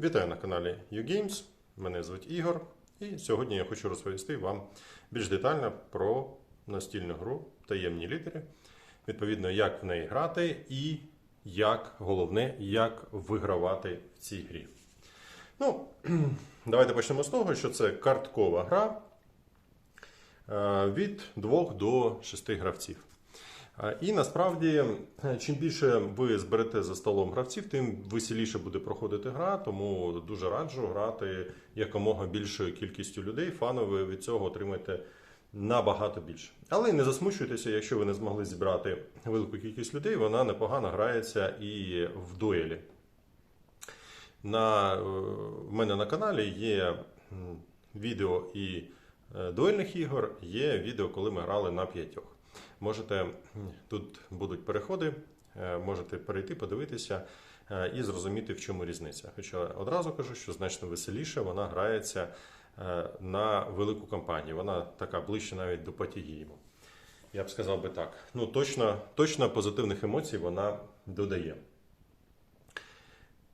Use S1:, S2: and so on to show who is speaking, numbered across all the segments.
S1: Вітаю на каналі YouGames. Мене звуть Ігор, і сьогодні я хочу розповісти вам більш детально про настільну гру Таємні літери. Відповідно, як в неї грати і як головне, як вигравати в цій грі. Ну, давайте почнемо з того, що це карткова гра е, від 2 до 6 гравців. І насправді, чим більше ви зберете за столом гравців, тим веселіше буде проходити гра, тому дуже раджу грати якомога більшою кількістю людей. Фану ви від цього отримаєте набагато більше. Але не засмучуйтеся, якщо ви не змогли зібрати велику кількість людей, вона непогано грається і в дуелі. На, е, в мене на каналі є відео і е, дуельних ігор, є відео, коли ми грали на п'ятьох. Можете, тут будуть переходи, е, можете перейти, подивитися е, і зрозуміти, в чому різниця. Хоча одразу кажу, що значно веселіше вона грається е, на велику кампанію. Вона така ближче навіть до Патігіїму. Я б сказав би так. Ну, точно, точно позитивних емоцій вона додає.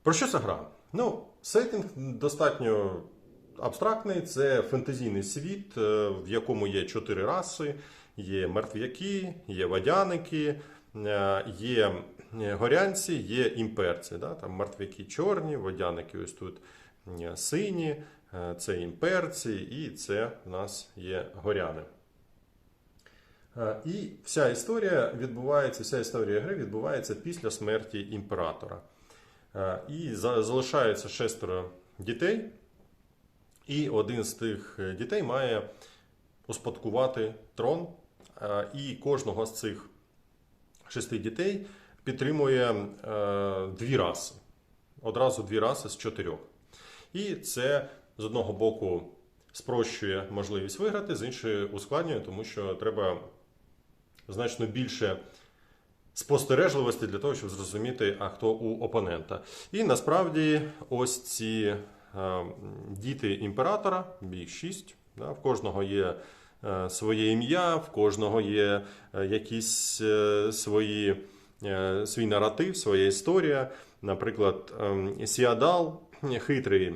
S1: Про що це гра? Ну, сеттинг достатньо абстрактний. Це фентезійний світ, в якому є чотири раси: є мертвяки, є водяники, е, є горянці, є імперці. Да? Там мертвяки чорні, водяники ось тут е, сині, е, це імперці, і це в нас є горяни. Е, І вся історія відбувається, вся історія гри відбувається після смерті імператора. Е, І за- залишається шестеро дітей, і один з тих е, дітей має успадкувати трон. Е, І кожного з цих шести дітей підтримує е, дві раси. Одразу дві раси з чотирьох. І це з одного боку спрощує можливість виграти, з іншої ускладнює, тому що треба значно більше спостережливості для того, щоб зрозуміти, а хто у опонента. І насправді ось ці е, діти імператора, їх шість, в кожного є своє ім'я, в кожного є е, якісь е, свої, е, свій наратив, своя історія. Наприклад, ем, Сіадал, хитрий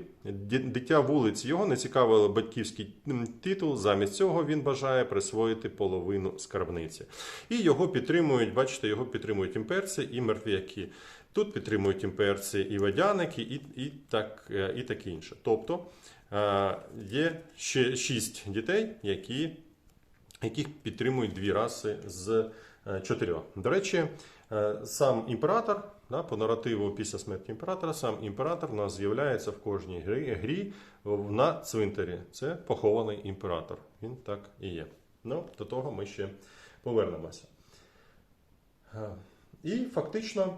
S1: дитя вулиць, його не цікавив батьківський титул. Замість цього він бажає присвоїти половину скарбниці. І його підтримують, бачите, його підтримують імперці і мертвяки. Тут підтримують імперці і водяники, і, і, так, е, і таке інше. Тобто е, є ще шість дітей, які, яких підтримують дві раси з е, чотирьох. До речі, е, сам імператор, да, по наративу після смерті імператора, сам імператор у нас з'являється в кожній грі, грі на цвинтарі. Це похований імператор. Він так і є. Ну, до того ми ще повернемося. Е, І фактично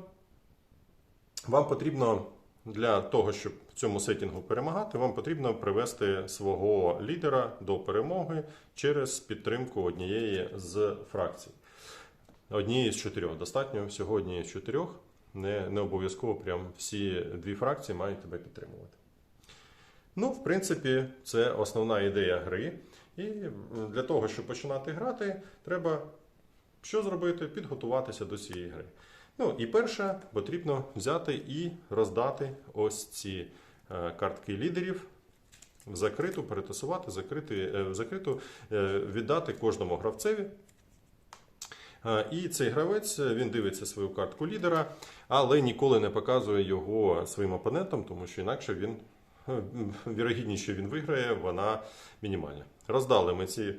S1: вам потрібно для того, щоб в цьому сетінгу перемагати, вам потрібно привести свого лідера до перемоги через підтримку однієї з фракцій. Однієї з чотирьох. Достатньо всього однієї з чотирьох. Не, не обов'язково прям всі дві фракції мають тебе підтримувати. Ну, в принципі, це основна ідея гри. І для того, щоб починати грати, треба що зробити? Підготуватися до цієї гри. Ну і перше, потрібно взяти і роздати ось ці е, картки лідерів в закриту, перетасувати, закрити, е, в закриту, е, віддати кожному гравцеві. І цей гравець він дивиться свою картку лідера, але ніколи не показує його своїм опонентам, тому що інакше він вірогідність, що він виграє, вона мінімальна. Роздали ми ці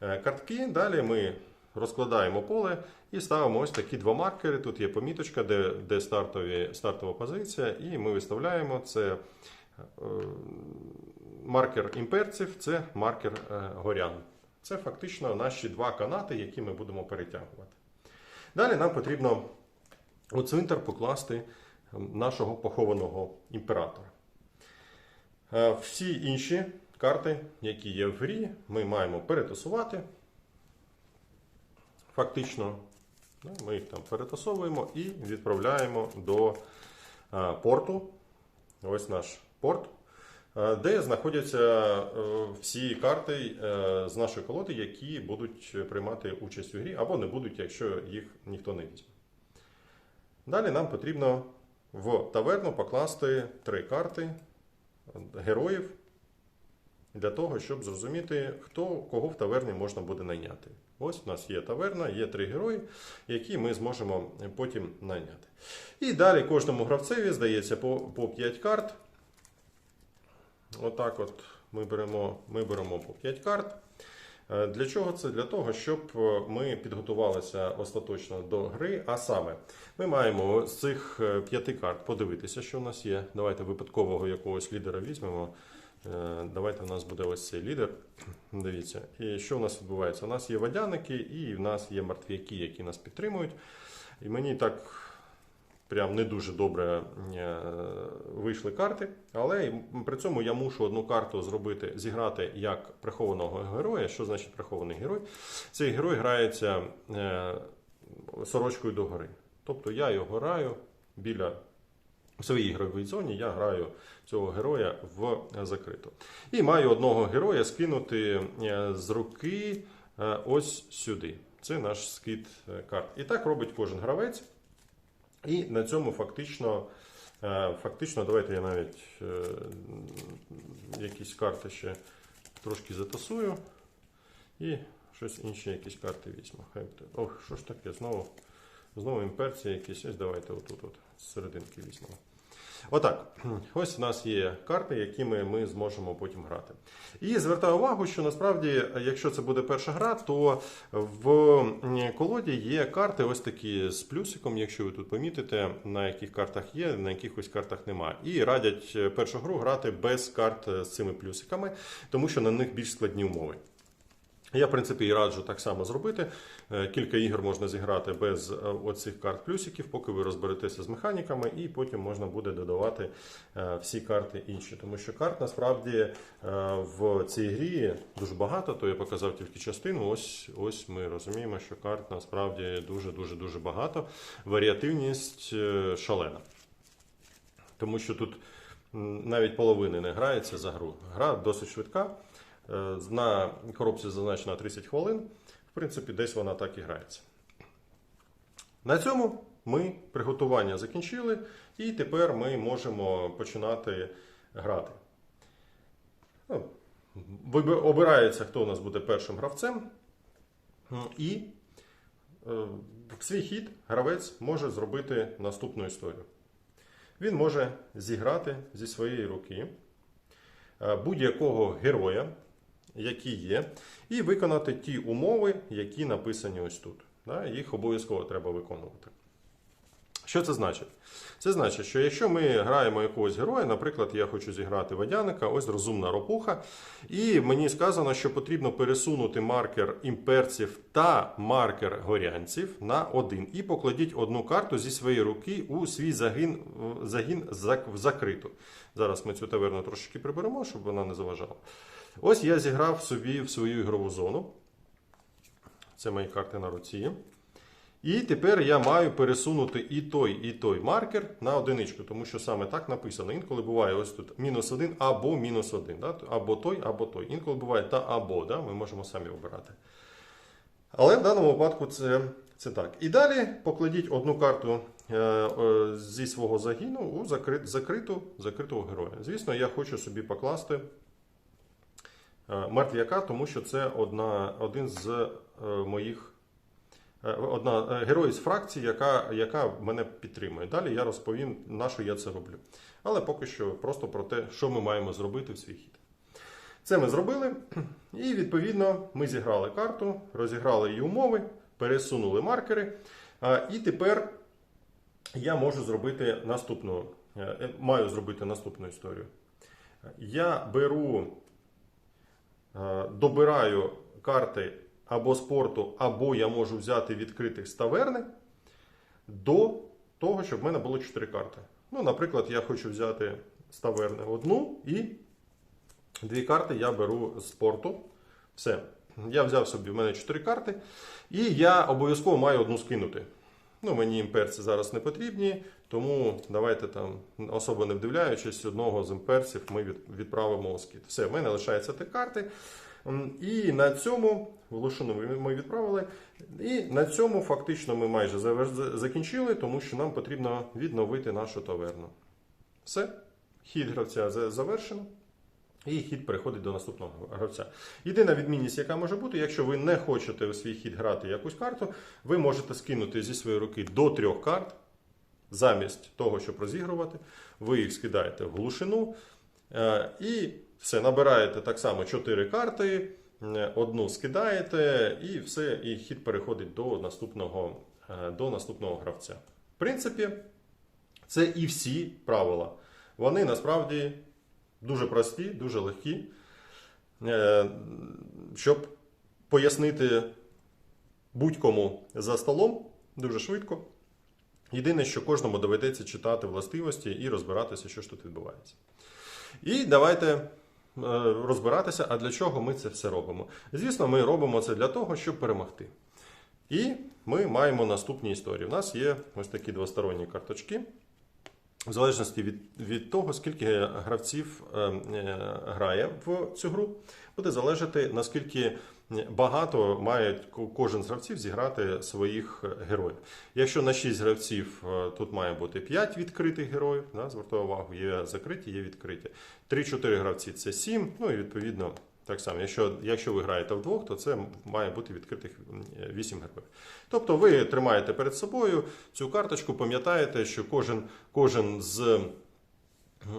S1: картки. Далі ми розкладаємо поле і ставимо ось такі два маркери. Тут є поміточка, де, де стартові, стартова позиція, і ми виставляємо це. е, Маркер імперців це маркер е, горян. Це фактично наші два канати, які ми будемо перетягувати. Далі нам потрібно у цвинтар покласти нашого похованого імператора. Е, Всі інші карти, які є в грі, ми маємо перетасувати. Фактично, ми їх там перетасовуємо і відправляємо до е, порту. Ось наш порт, е, де знаходяться е, всі карти з нашої колоди, які будуть приймати участь у грі, або не будуть, якщо їх ніхто не візьме. Далі нам потрібно в таверну покласти три карти героїв для того, щоб зрозуміти, хто кого в таверні можна буде найняти. Ось у нас є таверна, є три герої, які ми зможемо потім найняти. І далі кожному гравцеві здається по, по 5 карт. Отак от ми беремо, ми беремо по 5 карт. Е, Для чого це? Для того, щоб е, ми підготувалися остаточно до гри. А саме, ми маємо з цих е, п'яти карт подивитися, що в нас є. Давайте випадкового якогось лідера візьмемо. Е, Давайте у нас буде ось цей лідер. Дивіться, і що в нас відбувається? У нас є водяники, і в нас є мертвяки, які нас підтримують. І мені так прям не дуже добре е, вийшли карти, але при цьому я мушу одну карту зробити, зіграти як прихованого героя. Що значить прихований герой? Цей герой грається е, сорочкою до гори. Тобто я його граю біля своїй ігровій зоні, я граю цього героя в закриту. І маю одного героя скинути е, з руки е, ось сюди. Це наш скид е, карт. І так робить кожен гравець. І на цьому фактично, фактично, давайте я навіть якісь карти ще трошки затасую. І щось інше, якісь карти візьму. Ох, що ж таке? Знову, знову імперці якісь. Ось давайте отут от, з серединки візьмемо. Отак, ось у нас є карти, якими ми зможемо потім грати. І звертаю увагу, що насправді, якщо це буде перша гра, то в колоді є карти ось такі з плюсиком, якщо ви тут помітите, на яких картах є, на якихось картах немає. І радять е, першу гру грати без карт е, з цими плюсиками, тому що на них більш складні умови. Я, в принципі, і раджу так само зробити. Е, Кілька ігор можна зіграти без е, оцих карт плюсиків, поки ви розберетеся з механіками, і потім можна буде додавати е, всі карти інші. Тому що карт насправді в цій грі дуже багато, то я показав тільки частину. Ось, ось ми розуміємо, що карт насправді дуже-дуже дуже багато. Варіативність шалена. Тому що тут навіть половини не грається за гру. Гра досить швидка. Е, На коробці зазначено 30 хвилин. В принципі, десь вона так і грається. На цьому ми приготування закінчили, і тепер ми можемо починати грати. Ну, Обирається, хто у нас буде першим гравцем. І е, в свій хід гравець може зробити наступну історію. Він може зіграти зі своєї руки е, будь-якого героя, який є, і виконати ті умови, які написані ось тут. Їх обов'язково треба виконувати. Що це значить? Це значить, що якщо ми граємо якогось героя, наприклад, я хочу зіграти водяника, ось розумна ропуха, і мені сказано, що потрібно пересунути маркер імперців та маркер горянців на один. І покладіть одну карту зі своєї руки у свій загін, загін в закриту. Зараз ми цю таверну трошечки приберемо, щоб вона не заважала. Ось я зіграв собі в свою ігрову зону. Це мої карти на руці. І тепер я маю пересунути і той, і той маркер на одиничку, тому що саме так написано. Інколи буває ось тут мінус один або мінус один. Да? Або той, або той. Інколи буває та або. Да? Ми можемо самі обирати. Але в даному випадку це, це так. І далі покладіть одну карту е, е, зі свого загіну у закрит, закриту, закритого героя. Звісно, я хочу собі покласти е, мертвяка, тому що це одна, один з е, моїх. Е, Одна е, герой з фракції, яка, яка мене підтримує. Далі я розповім, на що я це роблю. Але поки що просто про те, що ми маємо зробити в свій хід. Це ми зробили, і відповідно ми зіграли карту, розіграли її умови, пересунули маркери. І тепер я можу зробити наступну, е, е, маю зробити наступну історію. Я беру, е, добираю карти або спорту, або я можу взяти відкритих з таверни до того, щоб в мене було 4 карти. Ну, наприклад, я хочу взяти з таверни одну і дві карти я беру з спорту. Все. Я взяв собі, в мене 4 карти, і я обов'язково маю одну скинути. Ну, мені імперці зараз не потрібні, тому давайте там, особо не вдивляючись, одного з імперців ми відправимо у скид. Все, в мене лишаються три карти. І на цьому Волошину ми- ми відправили. І на цьому фактично ми майже закінчили, тому що нам потрібно відновити нашу таверну. Все. хід гравця завершено. І хід переходить до наступного гравця. Єдина відмінність, яка може бути, якщо ви не хочете у свій хід грати якусь карту, ви можете скинути зі своєї руки до трьох карт. Замість того, щоб розігрувати, ви їх скидаєте в глушину е, і все, набираєте так само 4 карти, е, одну скидаєте, і все, і хід переходить до наступного, е, до наступного гравця. В принципі, це і всі правила. Вони насправді дуже прості, дуже легкі. Е, Щоб пояснити будь-кому за столом дуже швидко. Єдине, що кожному доведеться читати властивості і розбиратися, що ж тут відбувається. І давайте розбиратися, а для чого ми це все робимо. Звісно, ми робимо це для того, щоб перемогти. І ми маємо наступні історії. У нас є ось такі двосторонні карточки. В залежності від, від того, скільки гравців е, е, грає в цю гру, буде залежати наскільки багато має кожен з гравців зіграти своїх героїв. Якщо на 6 гравців е, тут має бути 5 відкритих героїв, да, звертаю увагу, є закриті, є відкриті. 3-4 гравці це 7, ну і відповідно так само. Якщо, якщо ви граєте вдвох, то це має бути відкритих 8 героїв. Тобто ви тримаєте перед собою цю карточку, пам'ятаєте, що кожен, кожен з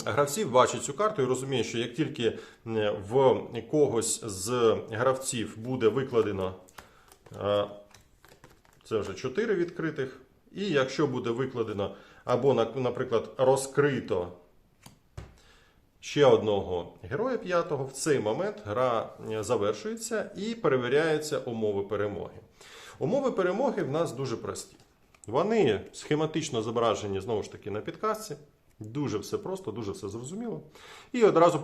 S1: гравців бачить цю карту і розуміє, що як тільки е, в когось з гравців буде викладено е, це вже 4 відкритих, і якщо буде викладено або, наприклад, розкрито ще одного героя п'ятого, в цей момент гра е, завершується і перевіряються умови перемоги. Умови перемоги в нас дуже прості. Вони схематично зображені знову ж таки на підказці. Дуже все просто, дуже все зрозуміло. І одразу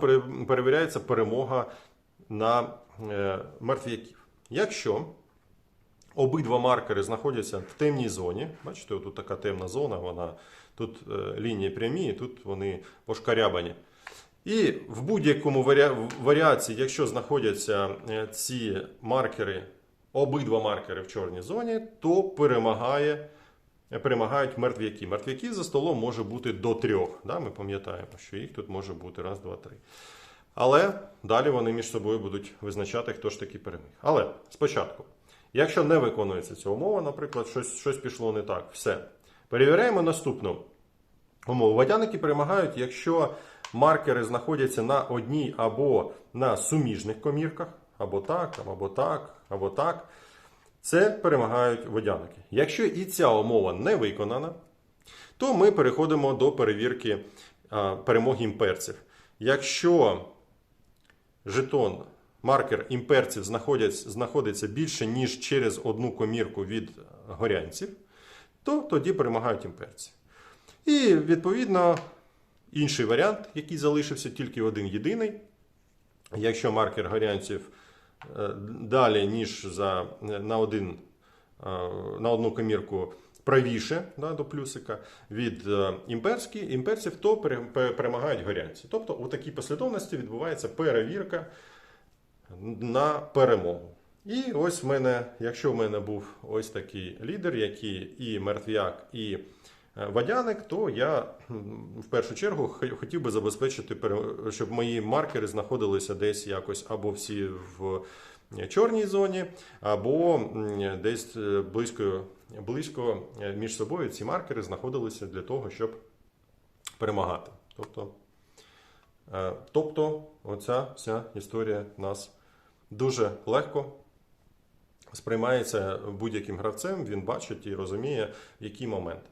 S1: перевіряється перемога на е, мертвяків. Якщо обидва маркери знаходяться в темній зоні, бачите, тут така темна зона, вона тут е, лінії прямі, тут вони пошкарябані. І в будь-якому варіації, якщо знаходяться е, ці маркери, обидва маркери в чорній зоні, то перемагає, перемагають мертвяки. Мертвяки за столом може бути до трьох. Да? Ми пам'ятаємо, що їх тут може бути раз, два, три. Але далі вони між собою будуть визначати, хто ж таки переміг. Але спочатку, якщо не виконується ця умова, наприклад, щось, щось пішло не так, все. Перевіряємо наступну умову. Водяники перемагають, якщо маркери знаходяться на одній або на суміжних комірках, або так, або так, або так. Це перемагають водяники. Якщо і ця умова не виконана, то ми переходимо до перевірки перемоги імперців. Якщо жетон, маркер імперців знаходиться більше, ніж через одну комірку від горянців, то тоді перемагають імперці. І відповідно інший варіант, який залишився тільки один єдиний. Якщо маркер горянців далі, ніж за, на, один, е, на одну комірку правіше да, до плюсика від е, імперців, то перемагають горянці. Тобто у такій послідовності відбувається перевірка на перемогу. І ось в мене, якщо в мене був ось такий лідер, який і мертвяк, і е, водяник, то я в першу чергу хотів би забезпечити, щоб мої маркери знаходилися десь якось або всі в чорній зоні, або десь е, близько, близько е, між собою ці маркери знаходилися для того, щоб перемагати. Тобто, е, тобто оця вся історія нас дуже легко сприймається будь-яким гравцем, він бачить і розуміє, який момент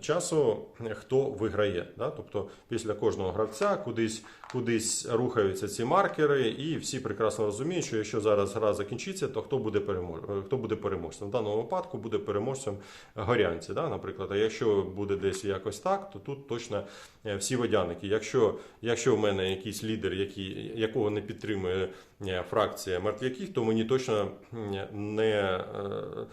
S1: часу хто виграє. Да? Тобто після кожного гравця кудись, кудись рухаються ці маркери, і всі прекрасно розуміють, що якщо зараз гра закінчиться, то хто буде, перемож... хто буде переможцем? В даному випадку буде переможцем горянці. Да? Наприклад, а якщо буде десь якось так, то тут точно е, всі водяники. Якщо, якщо в мене якийсь лідер, який, якого не підтримує е, фракція мертвяків, то мені точно не, е,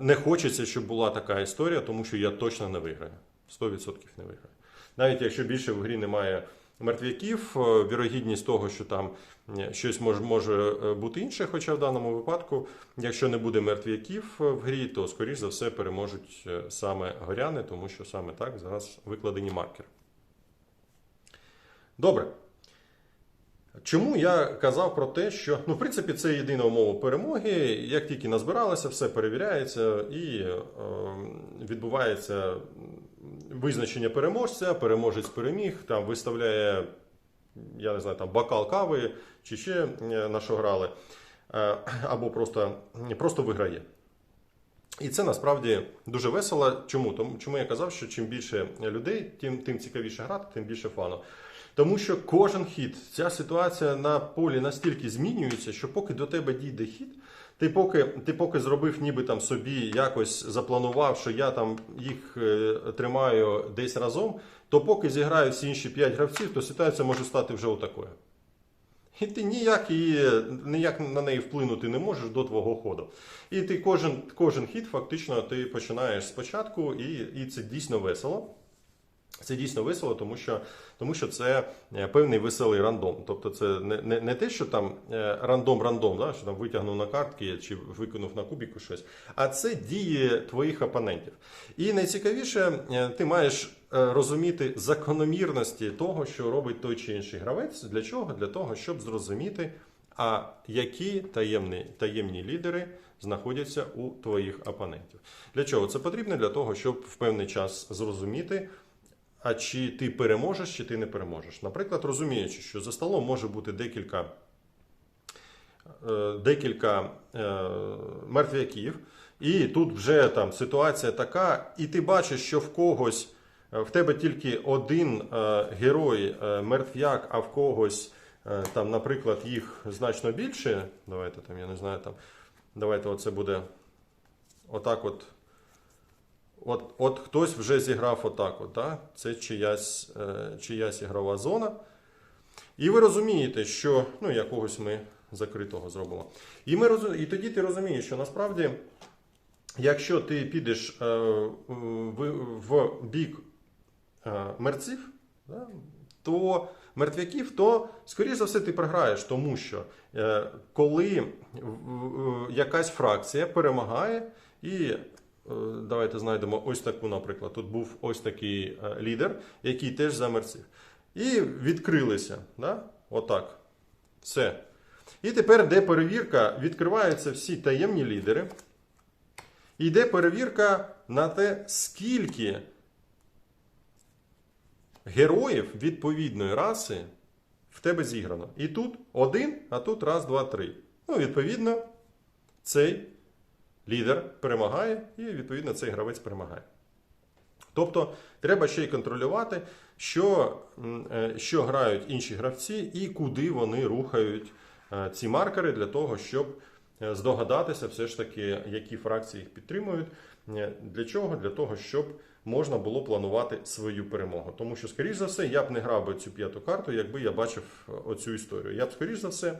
S1: не хочеться, щоб була така історія, тому що я точно не виграю. 100% не виграю. Навіть якщо більше в грі немає мертвяків, е, вірогідність того, що там е, щось може, може бути інше, хоча в даному випадку, якщо не буде мертвяків е, в грі, то скоріш за все переможуть саме горяни, тому що саме так зараз викладені маркери. Добре. Чому я казав про те, що ну, в принципі це єдина умова перемоги. Як тільки назбиралося, все перевіряється і е, відбувається визначення переможця, переможець переміг, там виставляє, я не знаю, там бокал кави чи ще е, на що грали, е, або просто, просто виграє. І це насправді дуже весело. Чому? Тому чому я казав, що чим більше людей, тим, тим цікавіше грати, тим більше фану. Тому що кожен хід, ця ситуація на полі настільки змінюється, що поки до тебе дійде хід, ти поки, ти поки зробив ніби там собі якось запланував, що я там їх е, тримаю десь разом, то поки зіграють всі інші 5 гравців, то ситуація може стати вже отакою. І ти ніяк, її, ніяк на неї вплинути не можеш до твого ходу. І ти кожен, кожен хід фактично ти починаєш спочатку, і, і це дійсно весело. Це дійсно весело, тому що, тому що це е, певний веселий рандом. Тобто це не, не, не те, що там рандом-рандом, да, що там витягнув на картки чи викинув на кубіку щось, а це дії твоїх опонентів. І найцікавіше, е, ти маєш е, розуміти закономірності того, що робить той чи інший гравець. Для чого? Для того, щоб зрозуміти, а які таємні, таємні лідери знаходяться у твоїх опонентів. Для чого це потрібно? Для того, щоб в певний час зрозуміти. А чи ти переможеш, чи ти не переможеш. Наприклад, розуміючи, що за столом може бути декілька е, декілька е, мертвяків, і тут вже там ситуація така, і ти бачиш, що в когось е, в тебе тільки один герой мертвяк, а в когось там, наприклад, їх значно більше. Давайте там, я не знаю, там, давайте оце буде отак от. От от хтось вже зіграв отак. от, да? Це чиясь, е, чиясь ігрова зона. І ви розумієте, що ну, якогось ми закритого зробимо. І ми розум... і тоді ти розумієш, що насправді, якщо ти підеш е, в, в бік е, мерців, да, то мертвяків, то, скоріш за все, ти програєш, тому що е, коли е, якась фракція перемагає і. Е, Давайте знайдемо ось таку, наприклад. Тут був ось такий е, лідер, який теж замерців. І відкрилися. Да? Отак. Все. І тепер, де перевірка, відкриваються всі таємні лідери. І йде перевірка на те, скільки героїв відповідної раси в тебе зіграно. І тут один, а тут раз, два, три. Ну, відповідно, цей лідер перемагає, і відповідно цей гравець перемагає. Тобто треба ще й контролювати, що, е, що грають інші гравці і куди вони рухають е, ці маркери для того, щоб е, здогадатися, все ж таки, які фракції їх підтримують. Для чого? Для того, щоб можна було планувати свою перемогу. Тому що, скоріш за все, я б не грав би цю п'яту карту, якби я бачив оцю історію. Я б, скоріш за все,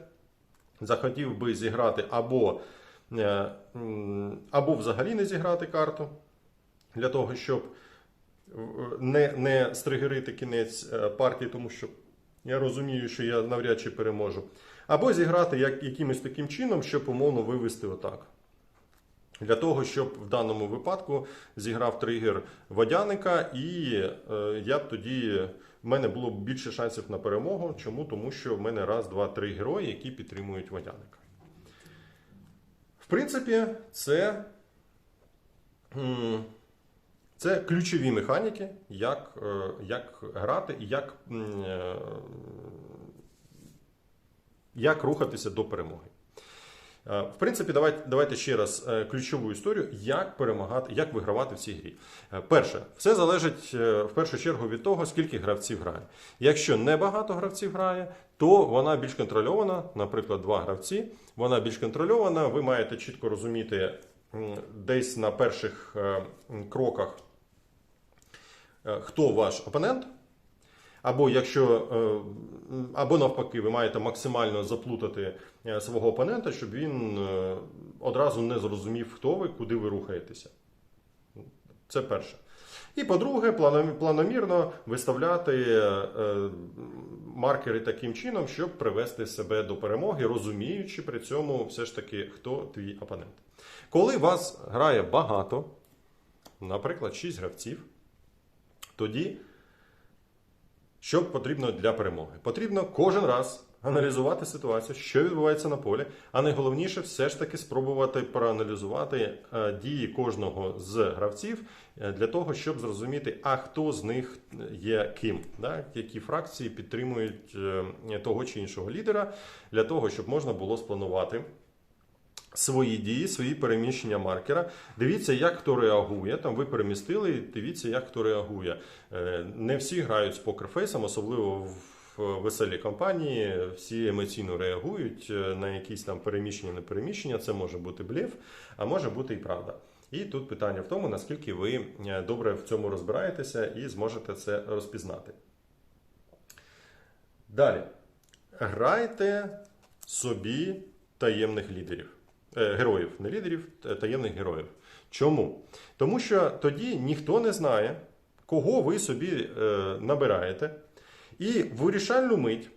S1: захотів би зіграти або або взагалі не зіграти карту для того, щоб е, не не стригерити кінець е, партії, тому що я розумію, що я навряд чи переможу. Або зіграти як, якимось таким чином, щоб умовно вивести отак. Для того, щоб в даному випадку зіграв тригер водяника, і е, я б тоді в мене було б більше шансів на перемогу. Чому? Тому що в мене раз, два, три герої, які підтримують водяника. Принципі, це це ключові механіки, як е, як грати і як, е, як рухатися до перемоги. Е, в принципі, давайте давайте ще раз ключову історію, як перемагати, як вигравати в цій грі. Перше, все залежить в першу чергу від того, скільки гравців грає. Якщо небагато гравців грає, то вона більш контрольована, наприклад, два гравці. Вона більш контрольована. Ви маєте чітко розуміти десь на перших е, кроках, е, хто ваш опонент. Або якщо, е, або навпаки, ви маєте максимально заплутати свого опонента, щоб він одразу не зрозумів, хто ви, куди ви рухаєтеся. Це перше. І по-друге, планомірно виставляти е, маркери таким чином, щоб привести себе до перемоги, розуміючи при цьому все ж таки, хто твій опонент. Коли вас грає багато, наприклад, 6 гравців, тоді Що потрібно для перемоги? Потрібно кожен раз аналізувати ситуацію, що відбувається на полі, а найголовніше все ж таки спробувати проаналізувати е, дії кожного з гравців е, для того, щоб зрозуміти, а хто з них є ким, да? які фракції підтримують е, того чи іншого лідера, для того, щоб можна було спланувати свої дії, свої переміщення маркера. Дивіться, як хто реагує. Там ви перемістили, дивіться, як хто реагує. Е, Не всі грають з покерфейсом, особливо в веселій компанії. Всі емоційно реагують е, на якісь там переміщення, не переміщення. Це може бути блеф, а може бути і правда. І тут питання в тому, наскільки ви е, добре в цьому розбираєтеся і зможете це розпізнати. Далі. Грайте собі таємних лідерів. Е, героїв, не лідерів, таємних героїв. Чому? Тому що тоді ніхто не знає, кого ви собі е, набираєте. І вирішальну мить,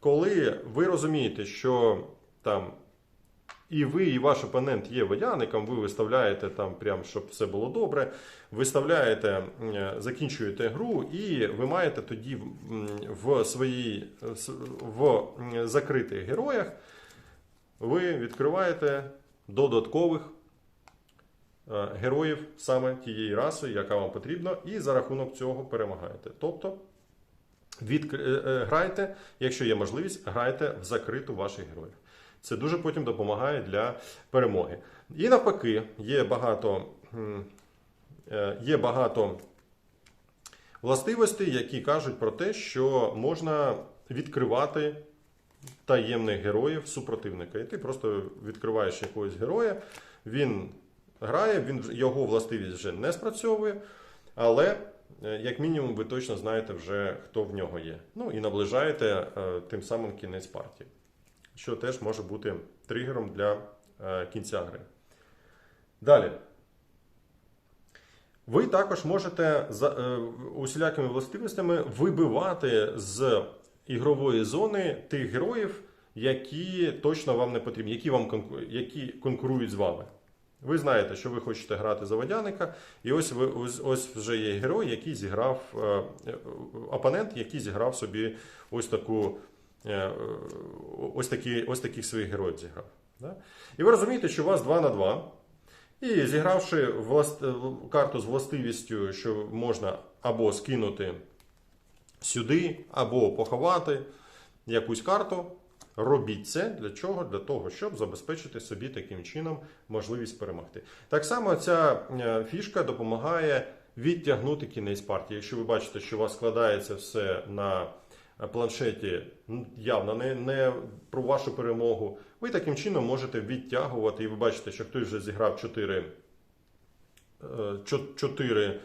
S1: коли ви розумієте, що там і ви, і ваш опонент є водяником, ви виставляєте там, прям, щоб все було добре, виставляєте, е, закінчуєте гру, і ви маєте тоді в своїй в закритих героях ви відкриваєте додаткових е, героїв саме тієї раси, яка вам потрібна, і за рахунок цього перемагаєте. Тобто відкр... е, е, грайте, якщо є можливість, грайте в закриту ваших героїв. Це дуже потім допомагає для перемоги. І навпаки, є багато, є багато властивостей, які кажуть про те, що можна відкривати таємних героїв супротивника. І ти просто відкриваєш якогось героя, він грає, він, його властивість вже не спрацьовує, але е, як мінімум ви точно знаєте вже, хто в нього є. Ну і наближаєте е, тим самим кінець партії, що теж може бути тригером для е, кінця гри. Далі. Ви також можете за усілякими властивостями вибивати з ігрової зони тих героїв, які точно вам не потрібні, які вам конку- які конкурують з вами. Ви знаєте, що ви хочете грати за водяника, і ось ви ось, ось вже є герой, який зіграв е, е, опонент, який зіграв собі ось таку. е, Ось, такі, ось таких своїх героїв зіграв. Да? І ви розумієте, що у вас 2 на 2. І зігравши власт... карту з властивістю, що можна або скинути сюди, або поховати якусь карту, робіть це для чого? Для того, щоб забезпечити собі таким чином можливість перемогти. Так само ця е, фішка допомагає відтягнути кінець партії. Якщо ви бачите, що у вас складається все на планшеті ну, явно не, не про вашу перемогу, ви таким чином можете відтягувати, і ви бачите, що хтось вже зіграв 4, 4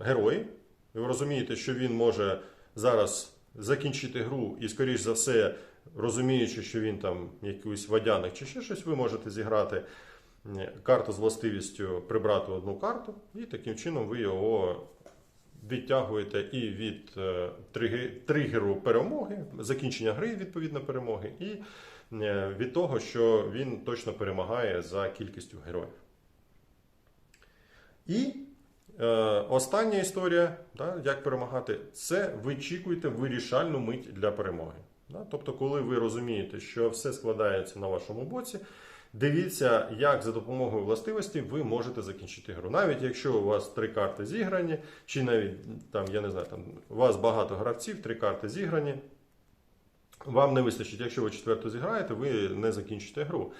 S1: герої. Ви розумієте, що він може зараз закінчити гру і, скоріш за все, розуміючи, що він там якийсь водяник чи ще щось, ви можете зіграти карту з властивістю, прибрати одну карту, і таким чином ви його відтягуєте і від е, тригеру перемоги, закінчення гри відповідно перемоги, і е, від того, що він точно перемагає за кількістю героїв. І остання історія, да, як перемагати, це вичікуйте вирішальну мить для перемоги. Да? Тобто, коли ви розумієте, що все складається на вашому боці, дивіться, як за допомогою властивості ви можете закінчити гру. Навіть якщо у вас три карти зіграні, чи навіть там, я не знаю, там у вас багато гравців, три карти зіграні. Вам не вистачить, якщо ви четверту зіграєте, ви не закінчите гру.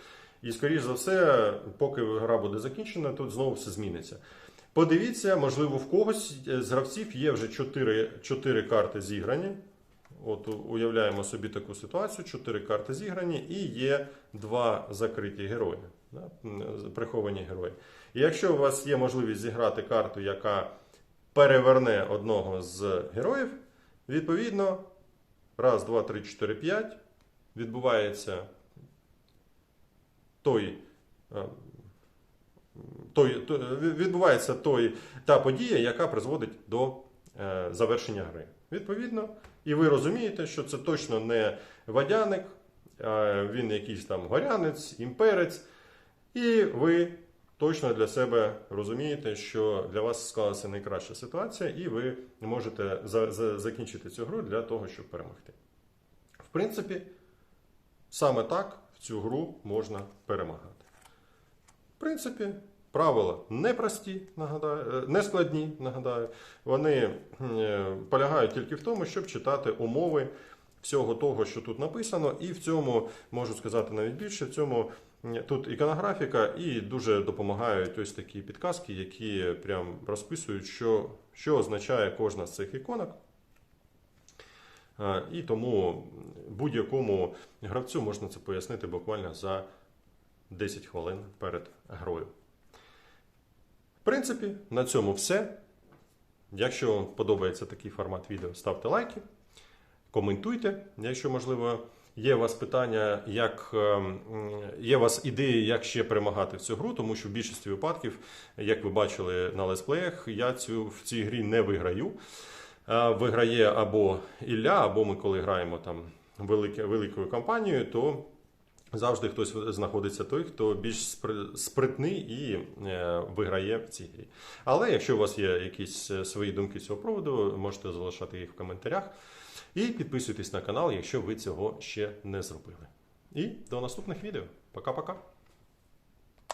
S1: І, скоріш за все, поки гра буде закінчена, тут знову все зміниться. Подивіться, можливо, в когось з гравців є вже 4, 4 карти зіграні. От уявляємо собі таку ситуацію: 4 карти зіграні, і є два закриті герої, да, приховані герої. І якщо у вас є можливість зіграти карту, яка переверне одного з героїв, відповідно, раз, два, три, чотири, п'ять відбувається той. Е, той, відбувається той, та подія, яка призводить до е, завершення гри. Відповідно, і ви розумієте, що це точно не водяник, а він якийсь там горянець, імперець, і ви точно для себе розумієте, що для вас склалася найкраща ситуація, і ви можете за- за- закінчити цю гру для того, щоб перемогти. В принципі, саме так в цю гру можна перемагати. В принципі, правила непрості, нагадаю, е, не складні, нагадаю. Вони е, полягають тільки в тому, щоб читати умови всього того, що тут написано, і в цьому можу сказати навіть більше. В цьому тут іконографіка, і дуже допомагають ось такі підказки, які прям розписують, що, що означає кожна з цих іконок. Е, І тому будь-якому гравцю можна це пояснити буквально за 10 хвилин перед грою. В принципі, на цьому все. Якщо вам подобається такий формат відео, ставте лайки, коментуйте, якщо можливо. Є у вас питання, як ем, є у вас ідеї, як ще перемагати в цю гру, тому що в більшості випадків, як ви бачили на летсплеях, я цю в цій грі не виграю. Е, Виграє або Ілля, або ми коли граємо там великою компанією, то завжди хтось знаходиться той, хто більш спритний і е, виграє в цій грі. Але якщо у вас є якісь е, свої думки з цього приводу, можете залишати їх в коментарях. І підписуйтесь на канал, якщо ви цього ще не зробили. І до наступних відео. Пока-пока.